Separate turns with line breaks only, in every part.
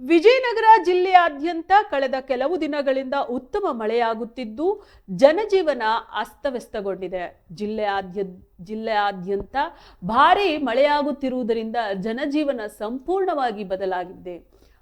ವಿಜಯನಗರ ಜಿಲ್ಲೆಯಾದ್ಯಂತ ಕಳೆದ ಕೆಲವು ದಿನಗಳಿಂದ ಉತ್ತಮ ಮಳೆಯಾಗುತ್ತಿದ್ದು, ಜನಜೀವನ ಅಸ್ತವ್ಯಸ್ತಗೊಂಡಿದೆ. ಜಿಲ್ಲೆಯಾದ್ಯ, ಜಿಲ್ಲೆಯಾದ್ಯಂತ ಭಾರೀ ಮಳೆಯಾಗುತ್ತಿರುವುದರಿಂದ ಜನಜೀವನ ಸಂಪೂರ್ಣವಾಗಿ ಬದಲಾಗಿದೆ.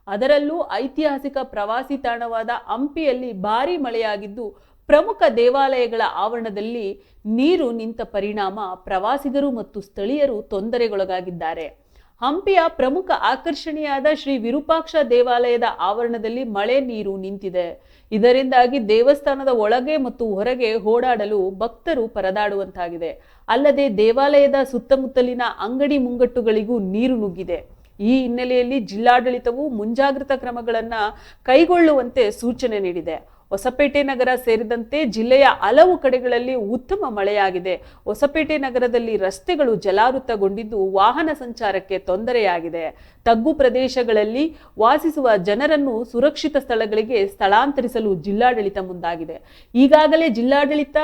ಅದರಲ್ಲೂ ಐತಿಹಾಸಿಕ ಪ್ರವಾಸಿ ತಾಣವಾದ ಹಂಪಿಯಲ್ಲಿ ಭಾರೀ ಮಳೆಯಾಗಿದ್ದು, ಪ್ರಮುಖ ದೇವಾಲಯಗಳ ಆವರಣದಲ್ಲಿ ನೀರು ನಿಂತ ಪರಿಣಾಮ ಪ್ರವಾಸಿಗರು ಮತ್ತು ಸ್ಥಳೀಯರು ತೊಂದರೆಗೊಳಗಾಗಿದ್ದಾರೆ. ಹಂಪಿಯ ಪ್ರಮುಖ ಆಕರ್ಷಣೆಯಾದ ಶ್ರೀ ವಿರೂಪಾಕ್ಷ ದೇವಾಲಯದ ಆವರಣದಲ್ಲಿ ಮಳೆ ನೀರು ನಿಂತಿದೆ. ಇದರಿಂದಾಗಿ ದೇವಸ್ಥಾನದ ಒಳಗೆ ಮತ್ತು ಹೊರಗೆ ಓಡಾಡಲು ಭಕ್ತರು ಪರದಾಡುವಂತಾಗಿದೆ. ಅಲ್ಲದೆ ದೇವಾಲಯದ ಸುತ್ತಮುತ್ತಲಿನ ಅಂಗಡಿ ಮುಂಗಟ್ಟುಗಳಿಗೂ ನೀರು ನುಗ್ಗಿದೆ. ಈ ಹಿನ್ನೆಲೆಯಲ್ಲಿ ಜಿಲ್ಲಾಡಳಿತವು ಮುಂಜಾಗ್ರತಾ ಕ್ರಮಗಳನ್ನು ಕೈಗೊಳ್ಳುವಂತೆ ಸೂಚನೆ ನೀಡಿದೆ. ಹೊಸಪೇಟೆ ನಗರ ಸೇರಿದಂತೆ ಜಿಲ್ಲೆಯ ಹಲವು ಕಡೆಗಳಲ್ಲಿ ಉತ್ತಮ ಮಳೆಯಾಗಿದೆ. ಹೊಸಪೇಟೆ ನಗರದಲ್ಲಿ ರಸ್ತೆಗಳು ಜಲಾವೃತಗೊಂಡಿದ್ದು ವಾಹನ ಸಂಚಾರಕ್ಕೆ ತೊಂದರೆಯಾಗಿದೆ. ತಗ್ಗು ಪ್ರದೇಶಗಳಲ್ಲಿ ವಾಸಿಸುವ ಜನರನ್ನು ಸುರಕ್ಷಿತ ಸ್ಥಳಗಳಿಗೆ ಸ್ಥಳಾಂತರಿಸಲು ಜಿಲ್ಲಾಡಳಿತ ಮುಂದಾಗಿದೆ. ಈಗಾಗಲೇ ಜಿಲ್ಲಾಡಳಿತ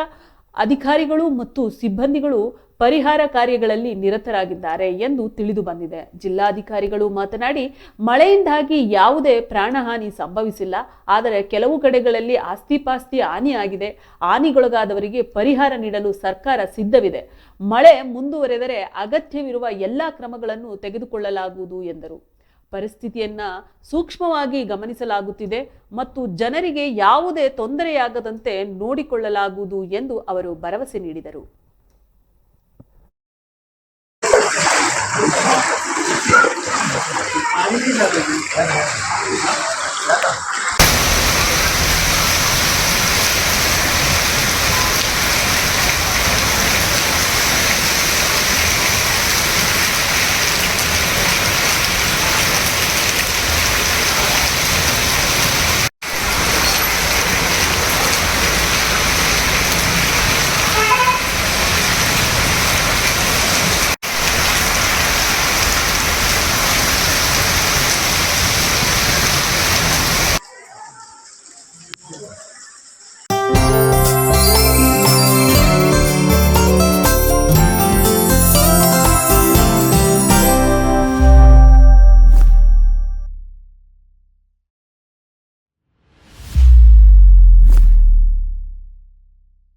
ಅಧಿಕಾರಿಗಳು ಮತ್ತು ಸಿಬ್ಬಂದಿಗಳು ಪರಿಹಾರ ಕಾರ್ಯಗಳಲ್ಲಿ ನಿರತರಾಗಿದ್ದಾರೆ ಎಂದು ತಿಳಿದು ಬಂದಿದೆ. ಜಿಲ್ಲಾಧಿಕಾರಿಗಳು ಮಾತನಾಡಿ, ಮಳೆಯಿಂದಾಗಿ ಯಾವುದೇ ಪ್ರಾಣಹಾನಿ ಸಂಭವಿಸಿಲ್ಲ. ಆದರೆ ಕೆಲವು ಕಡೆಗಳಲ್ಲಿ ಆಸ್ತಿಪಾಸ್ತಿ ಹಾನಿಯಾಗಿದೆ. ಹಾನಿಗೊಳಗಾದವರಿಗೆ ಪರಿಹಾರ ನೀಡಲು ಸರ್ಕಾರ ಸಿದ್ಧವಿದೆ. ಮಳೆ ಮುಂದುವರೆದರೆ ಅಗತ್ಯವಿರುವ ಎಲ್ಲಾ ಕ್ರಮಗಳನ್ನು ತೆಗೆದುಕೊಳ್ಳಲಾಗುವುದು ಎಂದರು. ಪರಿಸ್ಥಿತಿಯನ್ನ ಸೂಕ್ಷ್ಮವಾಗಿ ಗಮನಿಸಲಾಗುತ್ತಿದೆ ಮತ್ತು ಜನರಿಗೆ ಯಾವುದೇ ತೊಂದರೆಯಾಗದಂತೆ ನೋಡಿಕೊಳ್ಳಲಾಗುವುದು ಎಂದು ಅವರು ಭರವಸೆ ನೀಡಿದರು.